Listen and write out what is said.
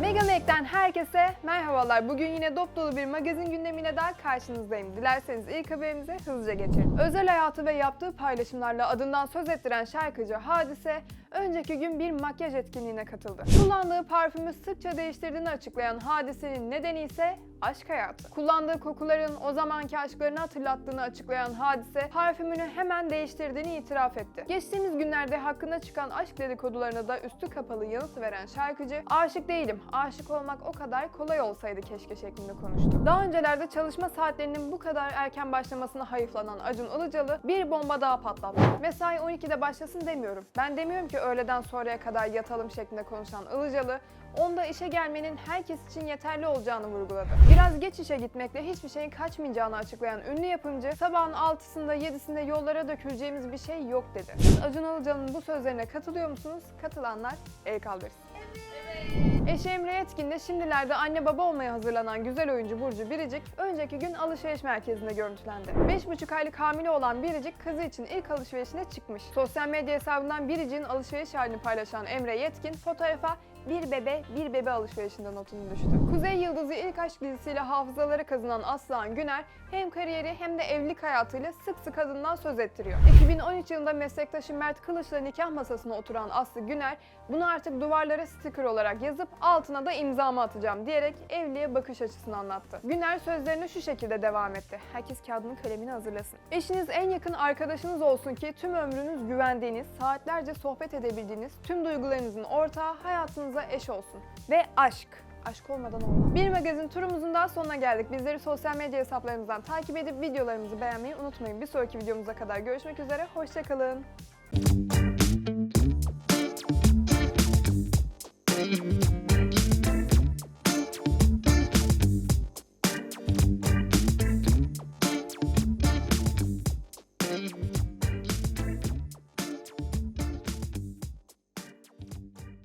Mega Mac'ten herkese merhabalar. Bugün yine dop dolu bir magazin gündemiyle daha karşınızdayım. Dilerseniz ilk haberimize hızlıca geçelim. Özel hayatı ve yaptığı paylaşımlarla adından söz ettiren şarkıcı Hadise, önceki gün bir makyaj etkinliğine katıldı. Kullandığı parfümü sıkça değiştirdiğini açıklayan Hadise'nin nedeni ise aşk hayatı. Kullandığı kokuların o zamanki aşklarını hatırlattığını açıklayan Hadise, parfümünü hemen değiştirdiğini itiraf etti. Geçtiğimiz günlerde hakkında çıkan aşk dedikodularına da üstü kapalı yanıt veren şarkıcı, aşık değilim, aşık olmak o kadar kolay olsaydı keşke şeklinde konuştu. Daha öncelerde çalışma saatlerinin bu kadar erken başlamasına hayıflanan Acun Ilıcalı bir bomba daha patlattı. Mesai 12'de başlasın demiyorum. Ben demiyorum ki öğleden sonraya kadar yatalım şeklinde konuşan Ilıcalı, onda işe gelmenin herkes için yeterli olacağını vurguladı. Biraz geç işe gitmekle hiçbir şeyin kaçmayacağını açıklayan ünlü yapımcı, sabahın 6'sında 7'sinde yollara döküleceğimiz bir şey yok dedi. Siz Acun Ilıcalı'nın bu sözlerine katılıyor musunuz? Katılanlar el kaldırsın. Eşi Emre Yetkin de şimdilerde anne baba olmaya hazırlanan güzel oyuncu Burcu Biricik, önceki gün alışveriş merkezinde görüntülendi. 5,5 aylık hamile olan Biricik kızı için ilk alışverişine çıkmış. Sosyal medya hesabından Biricik'in alışveriş halini paylaşan Emre Yetkin fotoğrafa bir bebe, bir bebe alışverişinden notunu düştü. Kuzey Yıldızı ilk aşk dizisiyle hafızaları kazınan Aslıhan Güner hem kariyeri hem de evlilik hayatıyla sık sık adından söz ettiriyor. 2013 yılında meslektaşı Mert Kılıç'la nikah masasına oturan Aslı Güner bunu artık duvarlara sticker olarak yazıp altına da imzamı atacağım diyerek evliliğe bakış açısını anlattı. Güner sözlerine şu şekilde devam etti. Herkes kağıdını kalemini hazırlasın. Eşiniz en yakın arkadaşınız olsun ki tüm ömrünüz güvendiğiniz, saatlerce sohbet edebildiğiniz, tüm duygularınızın ortağı hayatınıza eş olsun. Ve aşk. Aşk olmadan olmaz. Bir magazin turumuzun daha sonuna geldik. Bizleri sosyal medya hesaplarımızdan takip edip videolarımızı beğenmeyi unutmayın. Bir sonraki videomuza kadar görüşmek üzere. Hoşçakalın.